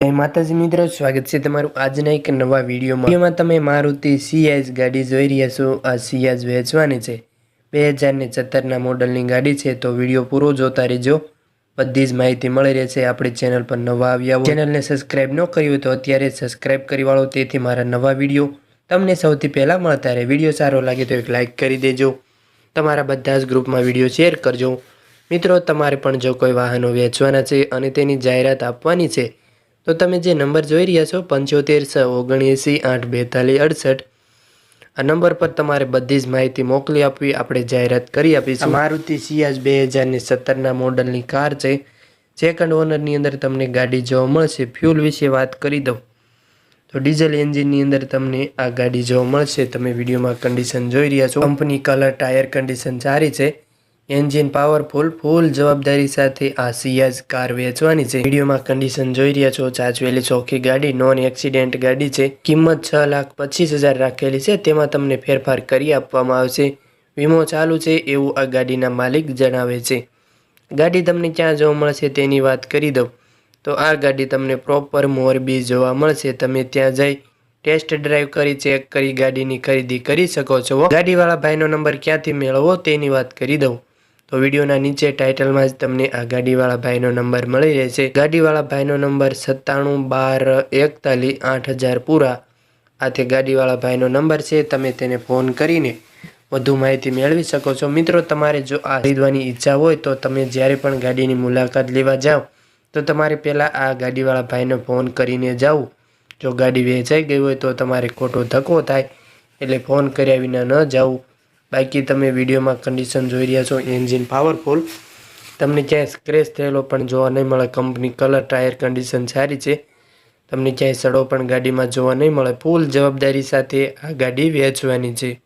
જય માતાજી મિત્રો, સ્વાગત છે તમારું આજના એક નવા વિડીયોમાં. વિડીયોમાં તમે મારુતિ સીએસ ગાડી જોઈ રહ્યા છો. આ સીએસ વેચવાની છે. બે હજાર ને સત્તરના મોડલની ગાડી છે, તો વીડિયો પૂરો જોતા રહેજો. બધી જ માહિતી મળી રહેશે આપણી ચેનલ પર નવા આવ્યા ચેનલને સબસ્ક્રાઈબ ન કરી હોય તો અત્યારે સબસ્ક્રાઈબ કરી વાળો, તેથી મારા નવા વીડિયો તમને સૌથી પહેલાં મળતા રહે. વીડિયો સારો લાગે તો એક લાઇક કરી દેજો. તમારા બધા જ ગ્રુપમાં વીડિયો શેર કરજો. મિત્રો, તમારે પણ જો કોઈ વાહનો વેચવાના છે અને તેની જાહેરાત આપવાની છે તો તમે જે નંબર જોઈ રહ્યા છો, પંચોતેર છ ઓગણએંસી આઠ બેતાલીસ અડસઠ, આ નંબર પર તમારે બધી જ માહિતી મોકલી આપવી. આપણે જાહેરાત કરી આપીશું. મારુતિ સિયાઝ બે હજારની સત્તરના મોડલની કાર છે. સેકન્ડ ઓનરની અંદર તમને ગાડી જોવા મળશે. ફ્યુલ વિશે વાત કરી દઉં. તો ડીઝલ એન્જિનની અંદર તમને આ ગાડી જોવા મળશે. તમે વિડીયોમાં કન્ડિશન જોઈ રહ્યા છો. કંપની કલર ટાયર કન્ડિશન સારી છે. એન્જિન પાવરફુલ, ફૂલ જવાબદારી સાથે આ સિયાઝ કાર વેચવાની છે. વિડીયોમાં કન્ડિશન જોઈ રહ્યા છો. ચાચવેલી ચોખ્ખી ગાડી નોન એક્સિડેન્ટ ગાડી છે. કિંમત છ લાખ પચીસ હજાર રાખેલી છે. તેમાં તમને ફેરફાર કરી આપવામાં આવશે. વીમો ચાલુ છે એવું આ ગાડીના માલિક જણાવે છે. ગાડી તમને ક્યાં જોવા મળશે તેની વાત કરી દઉં. તો આ ગાડી તમને પ્રોપર મોરબી જોવા મળશે. તમે ત્યાં જઈ ટેસ્ટ ડ્રાઈવ કરી ચેક કરી ગાડીની ખરીદી કરી શકો છો. ગાડીવાળા ભાઈનો નંબર ક્યાંથી મેળવવો તેની વાત કરી દઉં. તો વિડીયોના નીચે ટાઇટલમાં જ તમને આ ગાડીવાળા ભાઈનો નંબર મળી રહેશે. ગાડીવાળા ભાઈનો નંબર સત્તાણું બાર એકતાલીસ આઠ હજાર પૂરા. આ તે ગાડીવાળા ભાઈનો નંબર છે, તમે તેને ફોન કરીને વધુ માહિતી મેળવી શકો છો. મિત્રો, તમારે જો આ ખરીદવાની ઈચ્છા હોય તો તમે જ્યારે પણ ગાડીની મુલાકાત લેવા જાઓ, તો તમારે પહેલાં આ ગાડીવાળા ભાઈને ફોન કરીને જાઓ. જો ગાડી વેચાઈ ગઈ હોય તો તમારે ખોટો ધક્કો થાય, એટલે ફોન કર્યા વિના ન જાવું બાકી તમે વિડીયોમાં કન્ડિશન જોઈ રહ્યા છો એન્જિન પાવરફુલ તમને ક્યાંય સ્ક્રેચ થયેલો પણ જોવા નહીં મળે કંપની કલર ટાયર કન્ડિશન સારી છે. તમને ક્યાંય સડો પણ ગાડીમાં જોવા નહીં મળે ફૂલ જવાબદારી સાથે આ ગાડી વેચવાની છે.